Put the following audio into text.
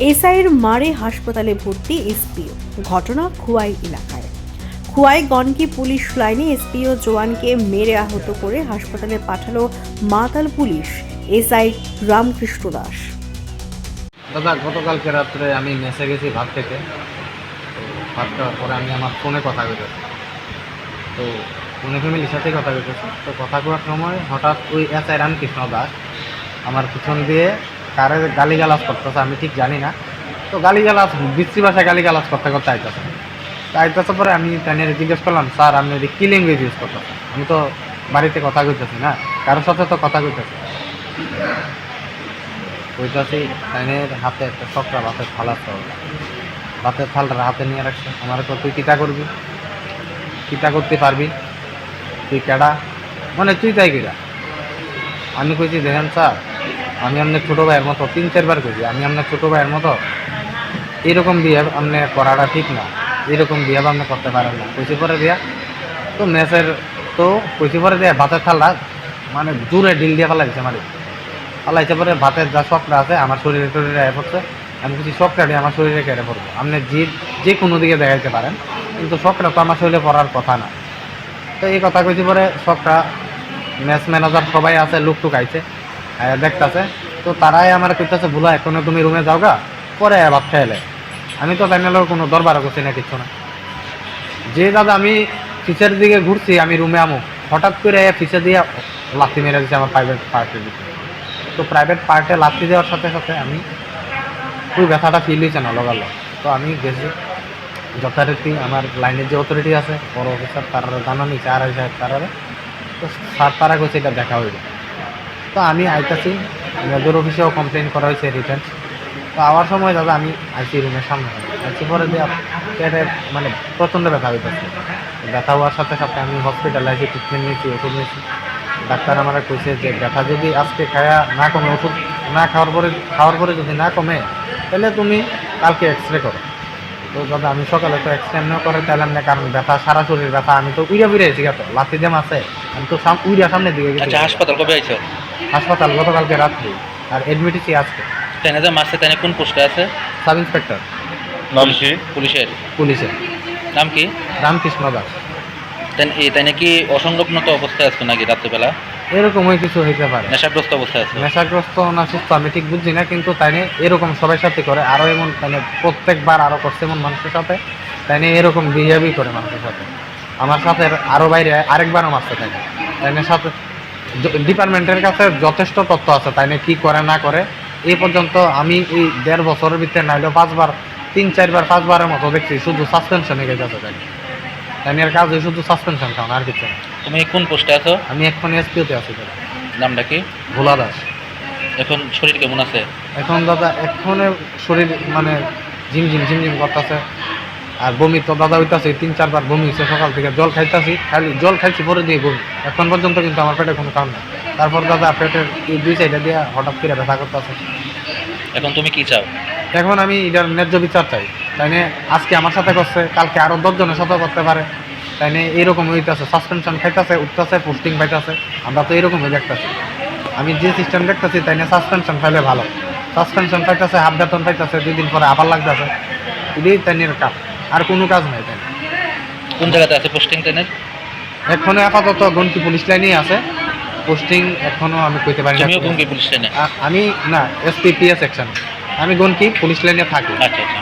এসআইয়ের মারে হাসপাতালে ভর্তি এসপিও। ঘটনা খুয়াই এলাকায়। খুয়াই গনকি পুলিশ লাইনে এসপিও জওয়ানকে মেরে আহত করে হাসপাতালে পাঠালো মাতাল পুলিশ, এসআই রামকৃষ্ণ দাস। দাদা, গতকালকে রাত্রে আমি মেসে গেছি ভাত খেতে। তো ভাত খাওয়ার পরে আমি আমার ফোনে কথা কইতেছি। তো ফোনে ফ্যামিলির সাথে কথা কইতেছি। তো কথা কওয়ার সময় হঠাৎ ওই এস আই রামকৃষ্ণ দাস আমার পিছন দিয়ে কারে গালিগালাজ করতেছে, আমি ঠিক জানি না। তো গালিগালাজ বিশ্রী ভাষায় গালিগালাজ করতে করতে আইতেছে। আইতেছে পরে আমি তাদের জিজ্ঞেস করলাম, স্যার, আপনি এদিক কী ল্যাঙ্গুয়েজ ইউজ করতেছেন? আমি তো বাড়িতে কথা কইতেছি না, কারোর সাথে তো কথা কইতেছি। কইতাছি তাইনের হাতে একটা চক্রা ভাতের থালা তো ভাতের থালটা হাতে নিয়ে রাখছে। আমার তো তুই কিটা করবি? কিটা করতে পারবি? তুই কেডা? মানে তুই তাই কিরা আমি কইছি, দেখেন, স্যার আমি আপনার ছোটো ভাইয়ের মতো তিন চারবার কইছি, আমি আপনার ছোটো ভাইয়ের মতো এরকম বিহেভ আপনি করাটা ঠিক না, এরকম বিহেভ আপনি করতে পারেন না। কইছি পরে দিয়া, তো মেসের তো কইছি পরে দিয়া ভাতের থালা মানে দূরে ডিল দিয়ে ফেলা দিচ্ছে মানে আল্লাহ পরে ভাতের যা শখটা আছে, আমার শরীরে টরীরে আয় পড়ছে। আমি কিছু শখটা দিয়ে আমার শরীরে কেড়ে পড়ব। আপনি যে যে কোনো দিকে দেখাইতে পারেন, কিন্তু শখটা তো আমার শরীরে পড়ার কথা না। তো এই কথা কইছি পরে শখটা ম্যাচ ম্যানেজার সবাই আছে লুক টুক আইছে। দেখতাছে, তো তারাই আমার কইতাছে ভুলা এখনও তুমি রুমে যাও গা পরে ভাত খাইলে আমি তো তাই কোনো দরবার করছি না, কিচ্ছু না। যে দাদা আমি ফিসের দিকে ঘুরছি, আমি রুমে আমু। হঠাৎ করে ফিসে দিয়ে লাথি মেরে দিচ্ছে আমার প্রাইভেট পার্টির দিকে তো প্রাইভেট পার্টে লাথি দেওয়ার সাথে সাথে আমি খুব ব্যথাটা ফিল হয়েছে না লগালো তো আমি গেছি। যথারীতি আমার লাইনের যে অথরিটি আছে, বড় অফিসার তারা জানা নিচ্ছে আর তারা তো স্যার তারা কইছে, এটা দেখা হইবে। তো আমি আইতাছি। মেজর অফিসেও কমপ্লেন করা হয়েছে রিটার্ন তো আওয়ার সময় দাদা আমি আইসি রুমের সামনে। আইসি পরে দিয়ে পেটে মানে প্রচণ্ড ব্যথা হইতেছে। ব্যথা হওয়ার সাথে সাথে আমি হসপিটালে আইসি ট্রিটমেন্ট নিয়েছি, ওষুধ নিয়েছি। ডাক্তার আমার কইছে যে ব্যথা যদি আজকে খায়া না কমে, ওষুধ না খাওয়ার পরে খাওয়ার পরে যদি না কমে, তাহলে তুমি কালকে এক্স রে করো। তো দাদা আমি সকালে তো এক্স রে এমনিও করে, তাহলে না কারণ ব্যথা, সারা শরীর ব্যথা, আমি তো উইরা ফিরে এসেছি তো। লাথি দেম আছে আমি তো উইরা সামনের দিকে গেছি। আচ্ছা হাসপাতাল কবে আইছো? হাসপাতাল গতকালকে রাত্রি আর এডমিট হয়েছি আজকে তেনে যে মাসে তেনে কোন পোস্টে আছে? সাব ইন্সপেক্টর পুলিশে পুলিশের? পুলিশের। নাম কি? রামকৃষ্ণ দাস। তেন এই তেনে কি অসংলগ্নত অবস্থায় আছে নাকি রাত্রেবেলা? এরকমই কিছু হইতে পারে। নেশাগ্রস্ত অবস্থায় আছে? নেশাগ্রস্ত না সুস্থ আমি ঠিক বুঝছি না কিন্তু তাই নিয়ে এরকম সবার সাথে করে আরও এমন তাই প্রত্যেকবার আরও করছে এমন মানুষের সাথে তাই নিয়ে এরকম বিহেভই করে মানুষের সাথে। আমার সাথে আরও বাইরে আরেকবারও মারছে তাই নিয়ে। তাই সাথে ডিপার্টমেন্টের কাছে যথেষ্ট তথ্য আছে তাই না? কী করে না করে? এই পর্যন্ত আমি এই দেড় বছরের ভিতরে নাইলেও পাঁচবার তিন চারবার পাঁচবারের মতো দেখছি শুধু সাসপেনশনে গেছে তাই। তাই নিয়ে কাজ শুধু সাসপেনশন খাওয়ানো আর কিছু তুমি কোন পোস্টে আছো? আমি এখন এসপিওতে আছি নামটা কি? ভোলা দাস। এখন শরীর কেমন আছে? এখন দাদা এখনে শরীর মানে ঝিমঝিম ঝিমঝিম করতেছে। আর বমি তো দাদা হইতাছে তিন চারবার বমি হয়েছে সকাল থেকে জল খাইতাছি খালি জল খাইছি পরে দিয়ে বমি। এখন পর্যন্ত কিন্তু আমার পেটে কোনো কারণ নেই। তারপর দাদা পেটের এই দুই সাইডে দিয়ে হঠাৎ করে ব্যথা করতেছে। এখন তুমি কি চাও? এখন আমি এটার ন্যায্য বিচার চাই। তাই আজকে আমার সাথে করছে কালকে আরও দশজনের সাথে করতে পারে। তাই নিয়ে এইরকম হইতেছে সাসপেনশন খাইতেছে উঠতেছে পোস্টিং পাইতেছে। আমরা তো এরকম হয়ে দেখতেছি। আমি যে সিস্টেম দেখতেছি তাই নিয়ে সাসপেনশন পাইলে ভালো। সাসপেনশন পাইতেছে হাফ বেতন পাইতেছে দুই দিন পরে আবার লাগতেছে। এটাই তাই নিয়ে কাজ। আর কোনো কাজ নাই তাই কোন জায়গাতে আছে পোস্টিং তেনের এখনও আপাতত গন্তি পুলিশ লাইনেই আছে। পোস্টিং এখনও আমি কইতে পারি না পুলিশ ট্রেনে আমি না এসপিপিএস সেকশন আমি গন্তি পুলিশ লাইনে থাকি। আচ্ছা আচ্ছা।